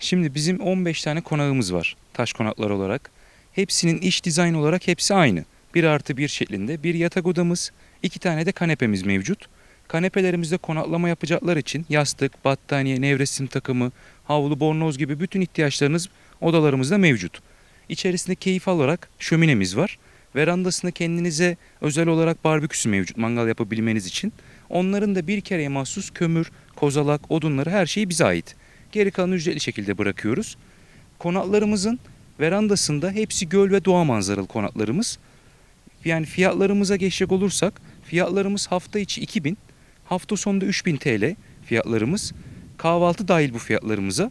Şimdi bizim 15 tane konağımız var taş konaklar olarak. Hepsinin iç dizayn olarak hepsi aynı. Bir artı bir şeklinde bir yatak odamız, iki tane de kanepemiz mevcut. Kanepelerimizde konaklama yapacaklar için yastık, battaniye, nevresim takımı, havlu, bornoz gibi bütün ihtiyaçlarınız odalarımızda mevcut. İçerisinde keyif olarak şöminemiz var. Verandasında kendinize özel olarak barbeküsü mevcut mangal yapabilmeniz için. Onların da bir kereye mahsus kömür, kozalak, odunları her şeyi bize ait. Geri kalanı ücretli şekilde bırakıyoruz. Konaklarımızın verandasında hepsi göl ve doğa manzaralı konaklarımız. Yani fiyatlarımıza geçecek olursak fiyatlarımız hafta içi 2000, hafta sonunda 3000 TL fiyatlarımız. Kahvaltı dahil bu fiyatlarımıza.